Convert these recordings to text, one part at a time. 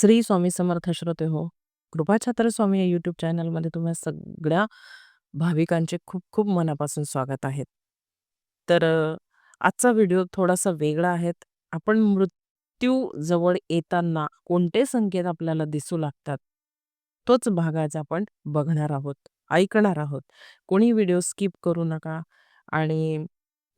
श्री स्वामी समर्थ श्रोते हो. कृपाछात्र स्वामी या यूट्यूब चॅनलमध्ये तुम्हा सगळ्या भाविकांचे खूप खूप मनापासून स्वागत आहे. तर आजचा व्हिडिओ थोडासा वेगळा आहे. आपण मृत्यू जवळ येताना कोणते संकेत आपल्याला दिसू लागतात, तोच भाग आज आपण बघणार आहोत, ऐकणार आहोत. कोणी व्हिडिओ स्किप करू नका आणि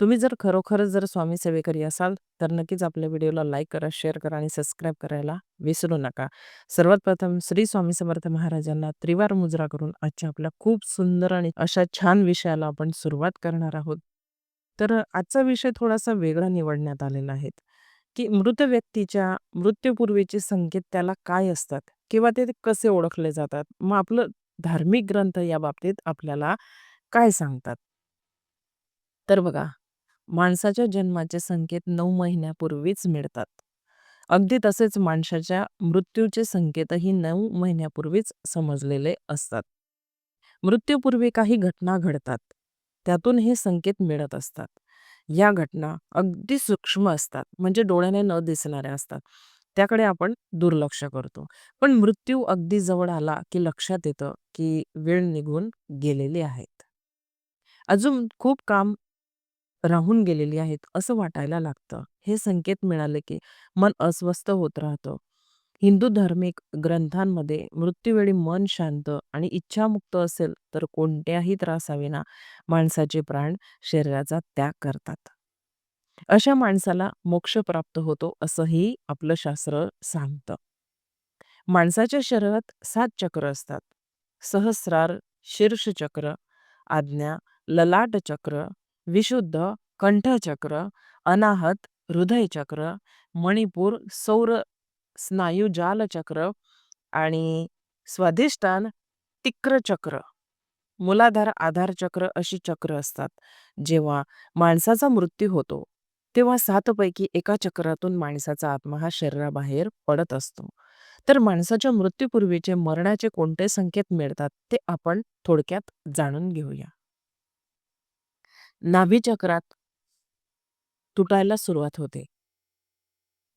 तुम्ही जर खरोखरच जर स्वामी सेवेकरी असाल, तर नक्कीच आपल्या व्हिडिओला लाईक करा, शेअर करा आणि सबस्क्राईब करायला विसरू नका. सर्वात प्रथम श्री स्वामी समर्थ महाराजांना त्रिवार मुजरा करून आजच्या आपल्या खूप सुंदर आणि अशा छान विषयाला आपण सुरुवात करणार आहोत. तर आजचा विषय थोडासा वेगळा निवडण्यात आलेला आहे, की मृत व्यक्तीच्या मृत्यूपूर्वीचे संकेत त्याला काय असतात किंवा ते कसे ओळखले जातात? मग आपलं धार्मिक ग्रंथ या बाबतीत आपल्याला काय सांगतात? तर बघा, माणसाच्या जन्माचे संकेत नऊ महिन्यापूर्वीच मिळतात. अगदी तसेच माणसाच्या मृत्यूचे संकेतही नऊ महिन्यापूर्वीच समजलेले असतात. मृत्यूपूर्वी काही घटना घडतात. त्यातून हे संकेत मिळत असतात. या घटना अगदी सूक्ष्म असतात, म्हणजे डोळ्याने न दिसणाऱ्या असतात. त्याकडे आपण दुर्लक्ष करतो. पण मृत्यू अगदी जवळ आला, की लक्षात येतं, की वेळ निघून गेलेली आहेत. अजून खूप काम राहून गेलेली आहेत, असं वाटायला लागतं. हे संकेत मिळाले, की मन अस्वस्थ होत राहतं. हिंदू धार्मिक ग्रंथांमध्ये मृत्यूवेळी मन शांत आणि इच्छामुक्त असेल, तर कोणत्याही त्रासाविना माणसाचे प्राण शरीराचा त्याग करतात. अशा माणसाला मोक्ष प्राप्त होतो, असंही आपलं शास्त्र सांगतं. माणसाच्या शरीरात सात चक्र असतात. सहस्रार शीर्षचक्र, आज्ञा ललाट चक्र, विशुद्ध कंठचक्र, अनाहत हृदयचक्र, मणिपूर सौर स्नायू जालचक्र आणि स्वाधिष्ठान तिक्रचक्र मूलाधार आधार चक्र अशी चक्र असतात. जेव्हा माणसाचा मृत्यू होतो, तेव्हा सातपैकी एका चक्रातून माणसाचा आत्मा हा शरीराबाहेर पडत असतो. तर माणसाच्या मृत्यूपूर्वीचे मरणाचे कोणते संकेत मिळतात, ते आपण थोडक्यात जाणून घेऊया. नाभीचक्रात तुटायला सुरुवात होते.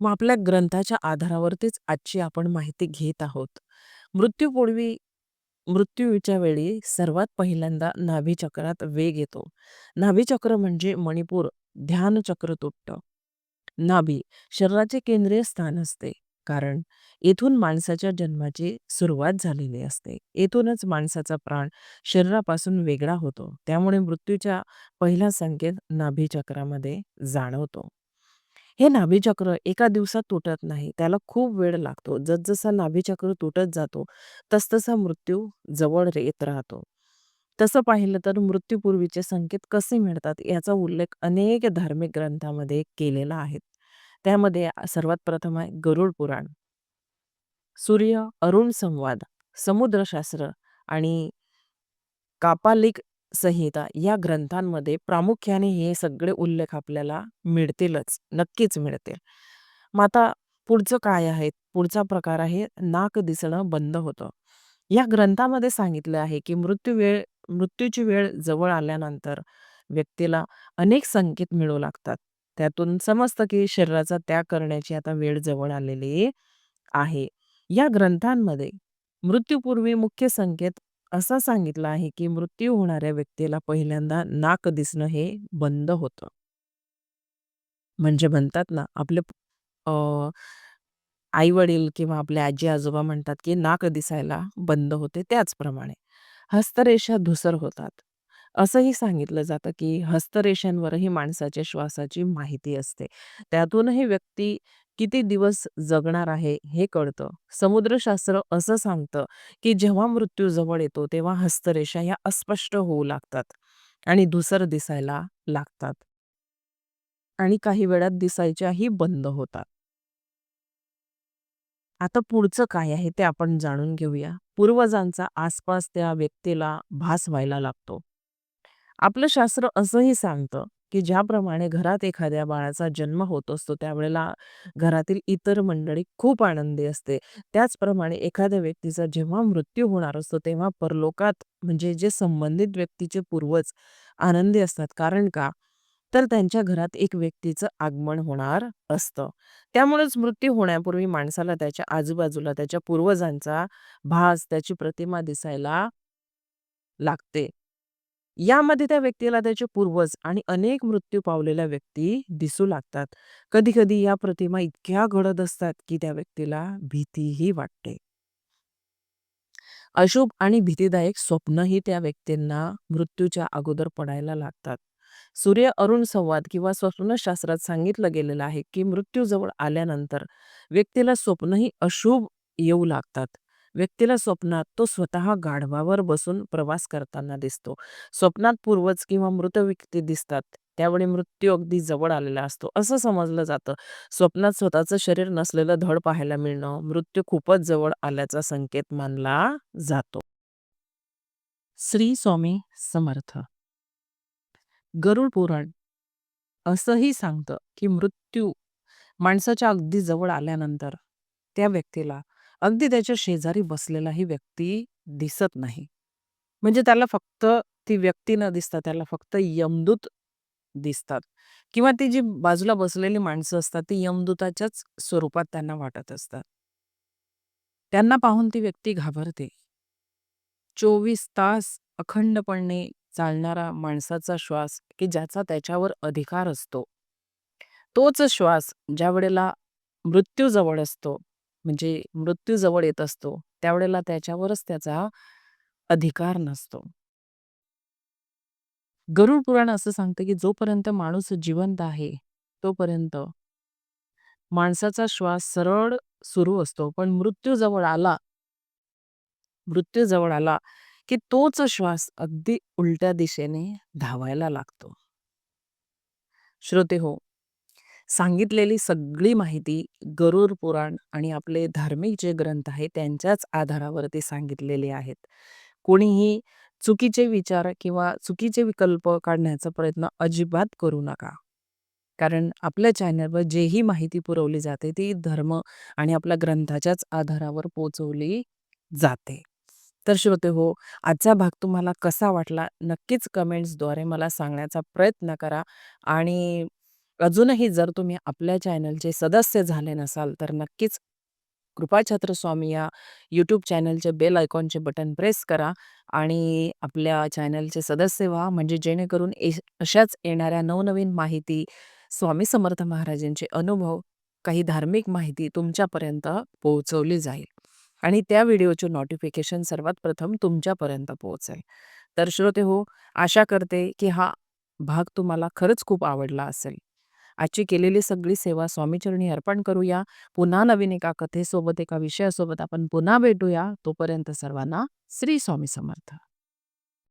मग आपल्या ग्रंथाच्या आधारावरतीच आजची आपण माहिती घेत आहोत. मृत्यूपूर्वी मृत्यूच्या वेळी सर्वात पहिल्यांदा नाभीचक्रात वेग येतो. नाभीचक्र म्हणजे मणिपूर ध्यानचक्र तुटतं. नाभी शरीराचे केंद्रीय स्थान असते. कारण येथून माणसाच्या जन्माची सुरुवात झालेली असते. येथूनच माणसाचा प्राण शरीरापासून वेगळा होतो. त्यामुळे मृत्यूचा पहिला संकेत नाभीचक्रामध्ये जाणवतो. हे नाभीचक्र एका दिवसात तुटत नाही. त्याला खूप वेळ लागतो. जसजसा नाभीचक्र तुटत जातो, तसतसा मृत्यू जवळ येत राहतो. तसं पाहिलं तर मृत्यूपूर्वीचे संकेत कसे मिळतात, याचा उल्लेख अनेक धार्मिक ग्रंथामध्ये केलेला आहे. त्यामध्ये सर्वात प्रथम आहे गरुड पुराण. सूर्य अरुण संवाद, समुद्रशास्त्र आणि कापालिक संहिता या ग्रंथांमध्ये प्रामुख्याने हे सगळे उल्लेख आपल्याला मिळतीलच, नक्कीच मिळतील. मग आता पुढचं काय आहे? पुढचा प्रकार आहे नाक दिसणं बंद होतं. या ग्रंथामध्ये सांगितलं आहे, की मृत्यू वेळ मृत्यूची वेळ जवळ आल्यानंतर व्यक्तीला अनेक संकेत मिळू लागतात. त्यातून समजतं, की शरीराचा त्याग करण्याची आता वेळ जवळ आलेली आहे. या ग्रंथांमध्ये मृत्यूपूर्वी मुख्य संकेत असा सांगितला आहे, की मृत्यू होणाऱ्या व्यक्तीला पहिल्यांदा नाक दिसणं हे बंद होतं. म्हणजे म्हणतात ना, आपले अ, आई-वडील किंवा आपले आजी-आजोबा म्हणतात, की नाक दिसायला बंद होते. त्याचप्रमाणे हस्तरेषा धूसर होतात. असंही सांगितलं जातं, की हस्तरेषांवरही माणसाच्या श्वासाची माहिती असते. त्यातूनही व्यक्ती किती दिवस जगणार आहे, हे कळतं. समुद्रशास्त्र असं सांगतं, की जेव्हा मृत्यू जवळ येतो, तेव्हा हस्तरेषा या अस्पष्ट होऊ लागतात आणि धुसर दिसायला लागतात. आणि काही वेळात दिसायच्याही बंद होतात. आता पुढचं काय आहे ते आपण जाणून घेऊया. पूर्वजांचा आसपास त्या व्यक्तीला भास व्हायला लागतो. आपलं शास्त्र असंही सांगतं, की ज्याप्रमाणे घरात एखाद्या बाळाचा जन्म होत असतो, त्यावेळेला घरातील इतर मंडळी खूप आनंदी असते. त्याचप्रमाणे एखाद्या व्यक्तीचा जेव्हा मृत्यू होणार असतो, तेव्हा परलोकात म्हणजे जे संबंधित व्यक्तीचे पूर्वज आनंदी असतात. कारण का? तर त्यांच्या घरात एक व्यक्तीचं आगमन होणार असतं. त्यामुळेच मृत्यू होण्यापूर्वी माणसाला त्याच्या आजूबाजूला त्याच्या पूर्वजांचा भास, त्याची प्रतिमा दिसायला लागते. यामध्ये त्या व्यक्तीला त्याचे पूर्वज आणि अनेक मृत्यू पावलेल्या व्यक्ती दिसू लागतात. कधी-कधी या प्रतिमा इतक्या घडत असतात, की त्या व्यक्तीला भीतीही वाटते. अशुभ आणि भीतीदायक स्वप्नही त्या व्यक्तींना मृत्यूच्या अगोदर पडायला लागतात. सूर्य-अरुण संवाद किंवा स्वप्नशास्त्रात सांगितलं गेलेलं आहे, की मृत्यू जवळ आल्यानंतर व्यक्तीला स्वप्नही अशुभ येऊ लागतात. व्यक्तीला स्वप्नात तो स्वतः गाढवावर बसून प्रवास करताना दिसतो. स्वप्नात पूर्वज किंवा मृत व्यक्ती दिसतात. त्यावेळी मृत्यू अगदी जवळ आलेला असतो, असं समजलं जातं. स्वप्नात स्वतःचं शरीर नसलेलं धड पाहायला मिळणं, मृत्यू खूपच जवळ आल्याचा संकेत मानला जातो. श्री स्वामी समर्थ. गरुड पुराण असंही सांगतं, की मृत्यू माणसाच्या अगदी जवळ आल्यानंतर त्या व्यक्तीला अगदी त्याच्या शेजारी बसलेलाही व्यक्ती दिसत नाही. म्हणजे त्याला फक्त ती व्यक्ती न दिसता त्याला फक्त यमदूत दिसतात किंवा ती जी बाजूला बसलेली माणसं असतात, ती यमदूताच्याच स्वरूपात त्यांना वाटत असतात. त्यांना पाहून ती व्यक्ती घाबरते. 24 तास अखंडपणे चालणारा माणसाचा श्वास, की ज्याचा त्याच्यावर अधिकार असतो. तोच श्वास ज्यावेळेला मृत्यू जवळ असतो, म्हणजे मृत्यू जवळ येत असतो, त्यावेळेला त्याच्यावरच त्याचा अधिकार नसतो. गरुड पुराण असं सांगतं, की जोपर्यंत माणूस जिवंत आहे, तोपर्यंत माणसाचा श्वास सरळ सुरू असतो. पण मृत्यू जवळ आला मृत्यू जवळ आला, की तोच श्वास अगदी उलट्या दिशेने धावायला लागतो. श्रोते हो सांगितलेली सगळी माहिती गरुड पुराण आणि आपले धार्मिक जे ग्रंथ आहेत, त्यांच्याच आधारावरती सांगितलेले आहेत. कोणीही चुकीचे विचार किंवा चुकीचे विकल्प काढण्याचा प्रयत्न अजिबात करू नका. कारण आपल्या चॅनलवर जेही माहिती पुरवली जाते, ती धर्म आणि आपल्या ग्रंथाच्याच आधारावर पोहोचवली जाते. तर श्रोतेहो, आजचा भाग तुम्हाला कसा वाटला? नक्कीच कमेंट्सद्वारे मला सांगण्याचा प्रयत्न करा आणि अजूनही जर तुम्ही आपल्या चॅनलचे सदस्य झाले नसाल, तर नक्कीच कृपाछत्र स्वामी या यूट्यूब चॅनलचे बेल आयकॉनचे बटन प्रेस करा आणि आपल्या चॅनलचे सदस्य व्हा. म्हणजे जेणेकरून ए अशाच येणाऱ्या नवनवीन माहिती, स्वामी समर्थ महाराजांचे अनुभव, काही धार्मिक माहिती तुमच्यापर्यंत पोहोचवली जाईल आणि त्या व्हिडिओचे नोटिफिकेशन सर्वात प्रथम तुमच्यापर्यंत पोहोचेल. तर श्रोतेहो, आशा करते, की हा भाग तुम्हाला खरंच खूप आवडला असेल. आजची केलेली सगळी सेवा स्वामीचरणी अर्पण करूया. पुन्हा नवीन एका कथेसोबत, एका विषयासोबत आपण पुन्हा भेटूया. तोपर्यंत सर्वांना श्री स्वामी समर्थ.